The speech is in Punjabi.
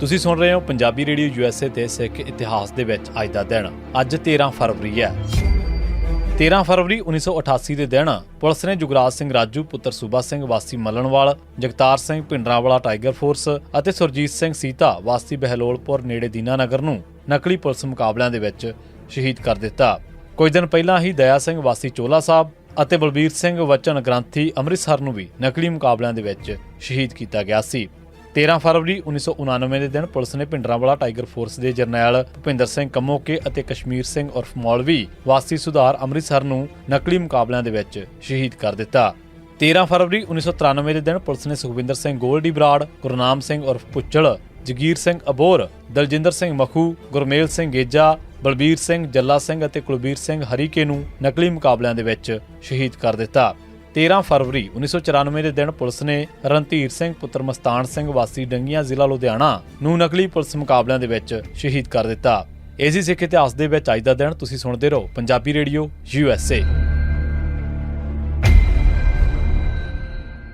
ਤੁਸੀਂ ਸੁਣ ਰਹੇ ਹੋ ਪੰਜਾਬੀ ਰੇਡੀਓ ਯੂਐਸਏ ਤੇ ਸਿੱਖ ਇਤਿਹਾਸ ਦੇ ਵਿੱਚ ਅੱਜ ਦਾ ਦਿਨ, ਅੱਜ 13 ਫਰਵਰੀ ਹੈ। 13 ਫਰਵਰੀ 1988 ਦੇ ਦਿਨ ਪੁਲਿਸ ਨੇ ਜੁਗਰਾਜ ਸਿੰਘ ਰਾਜੂ, ਪੁੱਤਰ ਸੂਬਾ ਸਿੰਘ ਵਾਸੀ ਮੱਲਣਵਾਲ, ਜਗਤਾਰ ਸਿੰਘ ਭਿੰਡਰਾਂਵਾਲਾ ਟਾਈਗਰ ਫੋਰਸ ਅਤੇ ਸੁਰਜੀਤ ਸਿੰਘ ਸੀਤਾ ਵਾਸੀ ਬਹਿਲੋਲਪੁਰ ਨੇੜੇ ਦੀਨਾਨਗਰ ਨੂੰ ਨਕਲੀ ਪੁਲਿਸ ਮੁਕਾਬਲਿਆਂ ਦੇ ਵਿੱਚ ਸ਼ਹੀਦ ਕਰ ਦਿੱਤਾ। ਕੁਝ ਦਿਨ ਪਹਿਲਾਂ ਹੀ ਦਇਆ ਸਿੰਘ ਵਾਸੀ ਚੋਲਾ ਸਾਹਿਬ ਅਤੇ ਬਲਬੀਰ ਸਿੰਘ ਵਚਨ ਗ੍ਰੰਥੀ ਅੰਮ੍ਰਿਤਸਰ ਨੂੰ ਵੀ ਨਕਲੀ ਮੁਕਾਬਲਿਆਂ ਦੇ ਵਿੱਚ ਸ਼ਹੀਦ ਕੀਤਾ ਗਿਆ ਸੀ। 13 ਫਰਵਰੀ 1999 ਦੇ ਦਿਨ ਪੁਲਿਸ ਨੇ ਭਿੰਡਰਾਂਵਾਲਾ ਟਾਈਗਰ ਫੋਰਸ ਦੇ ਜਰਨੈਲ ਭੁਪਿੰਦਰ ਸਿੰਘ ਕੰਮੋਕੇ ਅਤੇ ਕਸ਼ਮੀਰ ਸਿੰਘ ਉਰਫ ਮੌਲਵੀ ਵਾਸੀ ਸੁਧਾਰ ਅੰਮ੍ਰਿਤਸਰ ਨੂੰ ਨਕਲੀ ਮੁਕਾਬਲਿਆਂ ਦੇ ਵਿੱਚ ਸ਼ਹੀਦ ਕਰ ਦਿੱਤਾ। 13 ਫਰਵਰੀ 1993 ਦੇ ਦਿਨ ਪੁਲਿਸ ਨੇ ਸੁਖਵਿੰਦਰ ਸਿੰਘ ਗੋਲਡੀ ਬਰਾੜ, ਗੁਰਨਾਮ ਸਿੰਘ ਉਰਫ ਪੁੱਚਲ ਜਗੀਰ ਸਿੰਘ ਅਬੋਰ, ਦਲਜਿੰਦਰ ਸਿੰਘ ਮਖੂ, ਗੁਰਮੇਲ ਸਿੰਘ ਗੇਜਾ, ਬਲਬੀਰ ਸਿੰਘ ਜੱਲਾ ਸਿੰਘ ਅਤੇ ਕੁਲਬੀਰ ਸਿੰਘ ਹਰੀਕੇ ਨੂੰ ਨਕਲੀ ਮੁਕਾਬਲਿਆਂ ਦੇ ਵਿੱਚ ਸ਼ਹੀਦ ਕਰ ਦਿੱਤਾ। 13 ਫਰਵਰੀ 1994 ਦੇ ਦਿਨ ਪੁਲਿਸ ਨੇ ਰਣਧੀਰ ਸਿੰਘ, ਪੁੱਤਰ ਮਸਤਾਨ ਸਿੰਘ, ਵਾਸੀ ਡੰਗੀਆਂ ਜ਼ਿਲ੍ਹਾ ਲੁਧਿਆਣਾ ਨੂੰ ਨਕਲੀ ਪੁਲਿਸ ਮੁਕਾਬਲਿਆਂ ਦੇ ਵਿੱਚ ਸ਼ਹੀਦ ਕਰ ਦਿੱਤਾ। ਏਸੀ ਸਿੱਖ ਇਤਿਹਾਸ ਦੇ ਵਿੱਚ ਅੱਜ ਦਾ ਦਿਨ। ਤੁਸੀਂ ਸੁਣਦੇ ਰਹੋ ਪੰਜਾਬੀ ਰੇਡੀਓ ਯੂਐਸਏ